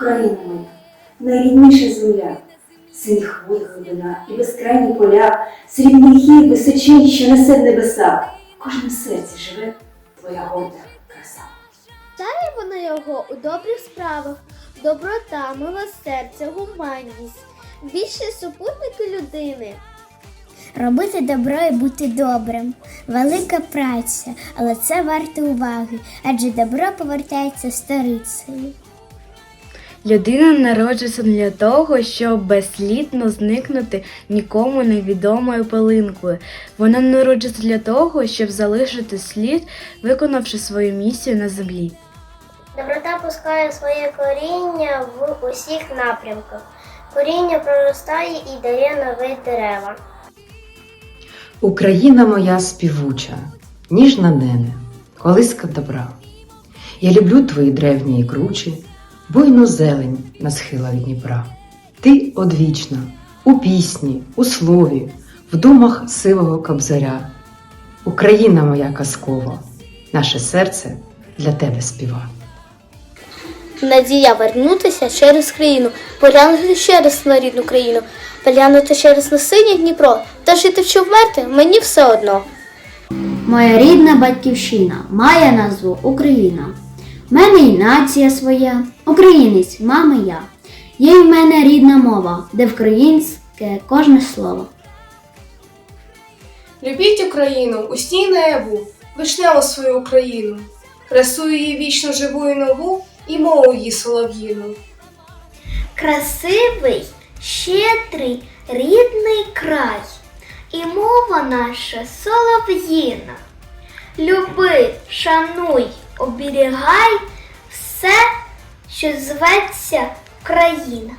Україна моя, найрідніша земля, синіх вод глибина і безкрайні поля, срібний гір височий, що несе в небеса. В кожному серці живе твоя горда краса. Вітає вона його у добрих справах, доброта, милосердя, гуманність, більше супутники людини. Робити добро і бути добрим. Велика праця, але це варто уваги, адже добро повертається сторицею. Людина народжується для того, щоб безслідно зникнути нікому невідомою пилинкою. Вона народжується для того, щоб залишити слід, виконавши свою місію на землі. Доброта пускає своє коріння в усіх напрямках. Коріння проростає і дає нові дерева. Україна моя співуча, ніжна нене, колиска добра. Я люблю твої древні і кручі, буйну зелень на схилах Дніпра. Ти одвічна, у пісні, у слові, в думах сивого кобзаря. Україна моя казкова, наше серце для тебе співа. Надія вернутися через країну, поглянути ще раз на рідну країну, поглянути ще раз на синє Дніпро, та жити чи вмерти мені все одно. Моя рідна батьківщина має назву Україна. В мене і нація своя, українець, мама я. Є й в мене рідна мова, де вкраїнське кожне слово. Любіть Україну, усній наяву, вишневу свою Україну, красу її вічно живу і нову, і мову її солов'їну. Красивий, щедрий, рідний край, і мова наша солов'їна. Люби, шануй, оберігай що зветься країна.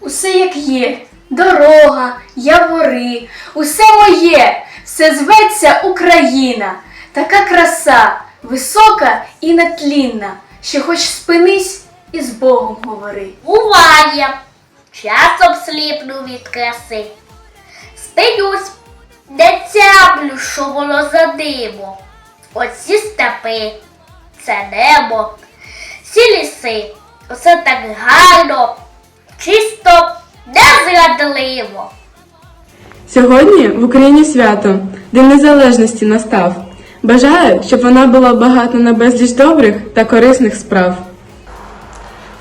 Усе як є, дорога, явори, усе моє, все зветься Україна, така краса, висока і нетлінна, що хоч спинись і з Богом говори. Буває, часом сліпну від краси. Спинюсь, не тямлю, що воно за диво. Оці степи, це небо, ці ліси, усе так гарно, чисто, незрадливо. Сьогодні в Україні свято, День Незалежності настав. Бажаю, щоб вона була багата на безліч добрих та корисних справ.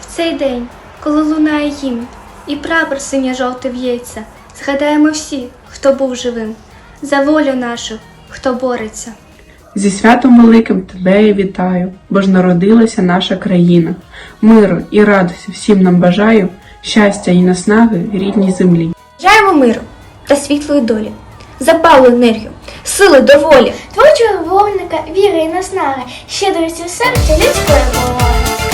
В цей день, коли лунає гімн і прапор синьо-жовтий в'ється, згадаємо всі, хто був живим, за волю нашу, хто бореться. Зі святом великим тебе я вітаю, бо ж народилася наша країна. Миру і радості всім нам бажаю, щастя і наснаги рідній землі. Бажаємо миру та світлої долі, запалу енергію, сили доволі. Творчого вогника, віри і наснаги, щедрості серця людської поваги.